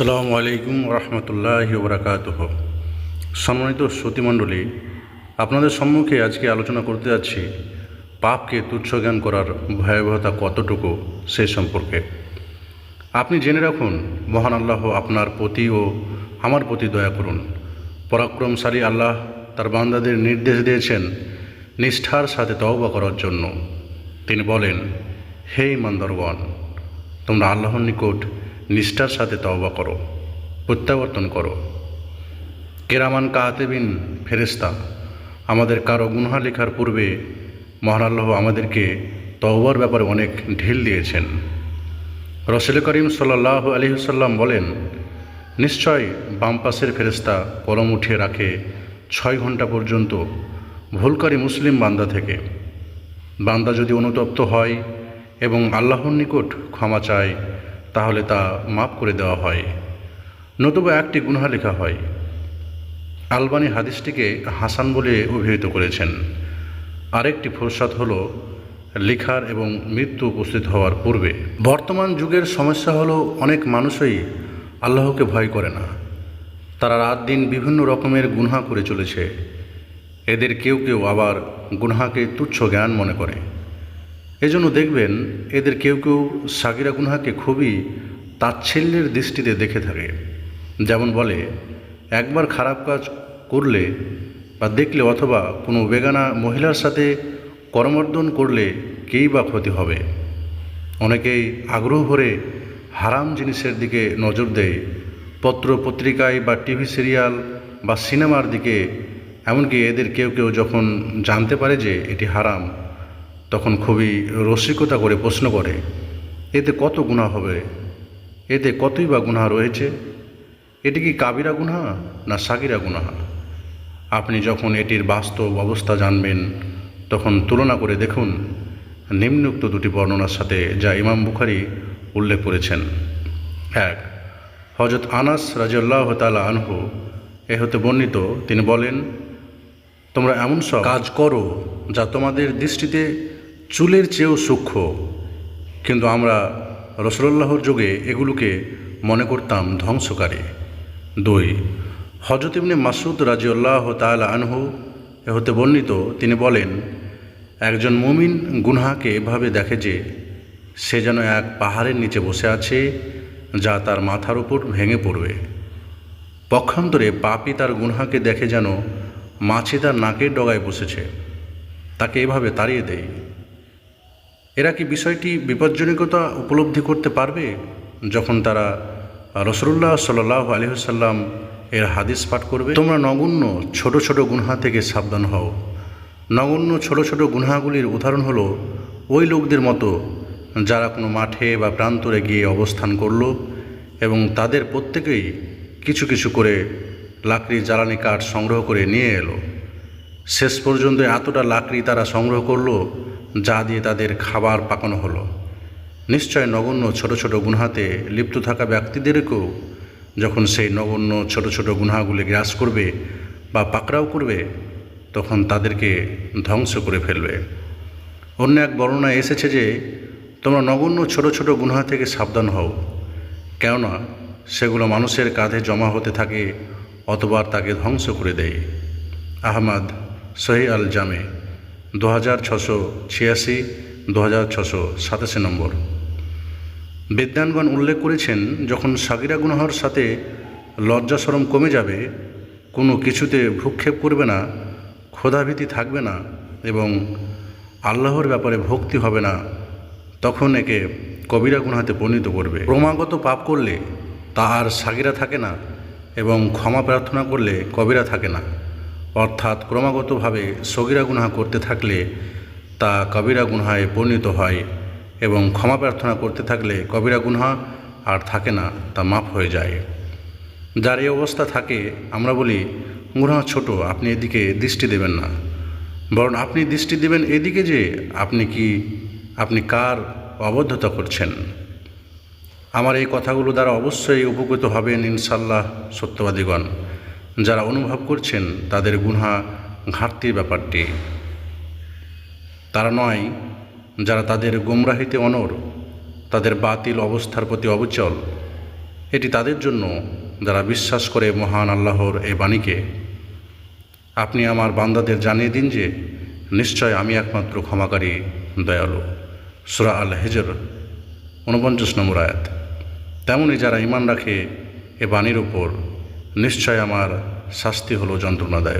আসসালামু আলাইকুম রহমতুল্লাহ বরাকাত সম্মানিত শ্রুতিমণ্ডলী, আপনাদের সম্মুখে আজকে আলোচনা করতে যাচ্ছি পাপকে তুচ্ছ জ্ঞান করার ভয়াবহতা কতটুকু সে সম্পর্কে। আপনি জেনে রাখুন, মহান আল্লাহ আপনার প্রতি ও আমার প্রতি দয়া করুন। পরাক্রমশালী আল্লাহ তার বান্দাদের নির্দেশ দিয়েছেন নিষ্ঠার সাথে তওবা করার জন্য। তিনি বলেন, হে ইমানদারগণ, তোমরা আল্লাহর নিকট নিষ্ঠার সাথে তওবা করো, প্রত্যাবর্তন করো। কেরামান কাতেবিন ফেরেস্তা আমাদের কারও গুনহা লেখার পূর্বে মহান আল্লাহ আমাদেরকে তওবার ব্যাপারে অনেক ঢিল দিয়েছেন। রসুল করিম সাল্লাহ আলহিসাল্লাম বলেন, নিশ্চয় বাম পাশের ফেরেস্তা কলম উঠিয়ে রাখে ছয় ঘণ্টা পর্যন্ত ভুলকারী মুসলিম বান্দা থেকে। বান্দা যদি অনুতপ্ত হয় এবং আল্লাহর নিকট ক্ষমা চায় তাহলে তা মাফ করে দেওয়া হয়। নতুবা একটি গুনহা লেখা হয়। আলবানি হাদিসটিকে হাসান বলে অভিহিত করেছেন। আরেকটি ফুরসাদ হলো, লেখার এবং মৃত্যু উপস্থিত হওয়ার পূর্বে। বর্তমান যুগের সমস্যা হলো, অনেক মানুষই আল্লাহকে ভয় করে না। তারা রাত দিন বিভিন্ন রকমের গুনহা করে চলেছে। এদের কেউ কেউ আবার গুনহাকে তুচ্ছ জ্ঞান মনে করে। এজন্য দেখবেন এদের কেউ কেউ সাগিরা গুনহাকে খুবই তাচ্ছিল্যের দৃষ্টিতে দেখে থাকে। যেমন বলে, একবার খারাপ কাজ করলে বা দেখলে অথবা কোনো বেগানা মহিলার সাথে করমর্দন করলে কেই বা ক্ষতি হবে? অনেকেই আগ্রহ ভরে হারাম জিনিসের দিকে নজর দেয়। পত্র পত্রিকায় বা টিভি সিরিয়াল বা সিনেমার দিকে, এমনকি এদের কেউ কেউ যখন জানতে পারে যে এটি হারাম তখন খুবই রসিকতা করে প্রশ্ন করে, এতে কত গুণা হবে? এতে কতই বা গুণা রয়েছে? এটি কি কাবিরা গুণা না সাকিরা গুণা আপনি যখন এটির বাস্তব অবস্থা জানবেন, তখন তুলনা করে দেখুন, নিম্নোক্ত দুটি বর্ণনার সাথে যা ইমাম বুখারি উল্লেখ করেছেন। এক হজরত আনাস রাজিউল্লাহ তালা আনহু এ হতে বর্ণিত, তিনি বলেন, তোমরা এমন সব কাজ করো যা তোমাদের দৃষ্টিতে চুলের চেয়েও সূক্ষ্ম। কিন্তু আমরা রসুল্লাহর যুগে এগুলোকে মনে করতাম ধ্বংসকারী। দুই হজরত ইবনে মাসুদ রাজিউল্লাহ তাল আনহু এ হতে বর্ণিত, তিনি বলেন, একজন মুমিন গুনহাকে এভাবে দেখে যে সে যেন এক পাহাড়ের নিচে বসে আছে, যা তার মাথার উপর ভেঙে পড়বে। পক্ষান্তরে পাপি তার গুনহাকে দেখে যেন মাছি তার নাকের ডগায় বসেছে। তাকে এভাবে তাড়িয়ে দেয়। এরা কি বিষয়টি বিপজ্জনকতা উপলব্ধি করতে পারবে? যখন তারা রসুল্লাহ সাল্লাহ আলহিসাল্লাম এর হাদিস পাঠ করবে, তোমরা নগণ্য ছোট ছোট গুনহা থেকে সাবধান হও। নগণ্য ছোট ছোট গুনহাগুলির উদাহরণ হলো, ওই লোকদের মতো যারা কোনো মাঠে বা প্রান্তরে গিয়ে অবস্থান করল এবং তাদের প্রত্যেকেই কিছু কিছু করে লাকড়ি জ্বালানি কাঠ সংগ্রহ করে নিয়ে এলো। শেষ পর্যন্ত এতটা লাকড়ি তারা সংগ্রহ করল যা দিয়ে তাদের খাবার পাকানো হলো। নিশ্চয় নগণ্য ছোট ছোট গুনহাতে লিপ্ত থাকা ব্যক্তিদেরকেও যখন সেই নগণ্য ছোট ছোট গুনহাগুলি গ্রাস করবে বা পাকড়াও করবে, তখন তাদেরকে ধ্বংস করে ফেলবে। অন্য এক বর্ণনায় এসেছে যে, তোমরা নগণ্য ছোট ছোট গুনহা থেকে সাবধান হও, কেননা সেগুলো মানুষের কাঁধে জমা হতে থাকে, অতবার তাকে ধ্বংস করে দেয়। আহমাদ সহি আল জামে দু হাজার ছশো ছিয়াশি দু হাজার ছশো সাতাশি নম্বর। বিদ্যানগণ উল্লেখ করেছেন, যখন সাগিরা গুনহার সাথে লজ্জাসরম কমে যাবে, কোনো কিছুতে ভ্রুক্ষেপ করবে না, ক্ষোধাভীতি থাকবে না এবং আল্লাহর ব্যাপারে ভক্তি হবে না, তখন একে কবিরা গুনহাতে পরিণত করবে। ক্রমাগত পাপ করলে তা আর সাগিরা থাকে না এবং ক্ষমা প্রার্থনা করলে কবিরা থাকে না। অর্থাৎ ক্রমাগতভাবে সগিরা গুনহা করতে থাকলে তা কবিরা গুনহায় পরিণত হয় এবং ক্ষমা প্রার্থনা করতে থাকলে কবিরা গুনহা আর থাকে না, তা মাফ হয়ে যায়। যার এই অবস্থা থাকে, আমরা বলি, গুনহা ছোট, আপনি এদিকে দৃষ্টি দেবেন না। বরং আপনি দৃষ্টি দেবেন এদিকে যে আপনি কি, আপনি কার অবদ্ধতা করছেন? আমার এই কথাগুলো দ্বারা অবশ্যই উপকৃত হবেন ইনশাল্লাহ সত্যবাদীগণ। যারা অনুভব করছেন তাদের গুনহা ঘাটতির ব্যাপারটি। তারা নয়, যারা তাদের গুমরাহিতে অনর তাদের বাতিল অবস্থার প্রতি অবচল, এটি তাদের জন্য যারা বিশ্বাস করে মহান আল্লাহর এই বাণীকে। আপনি আমার বান্দাদের জানিয়ে দিন যে, নিশ্চয় আমি একমাত্র ক্ষমাকারী, দয়ালু। সুরা আল হেজর ঊনপঞ্চাশ নম্বর আয়াত। তেমনই যারা ইমান রাখে, এ বাণীর উপর নিশ্চয় আমার শাস্তি হলো যন্ত্রণাদায়ক।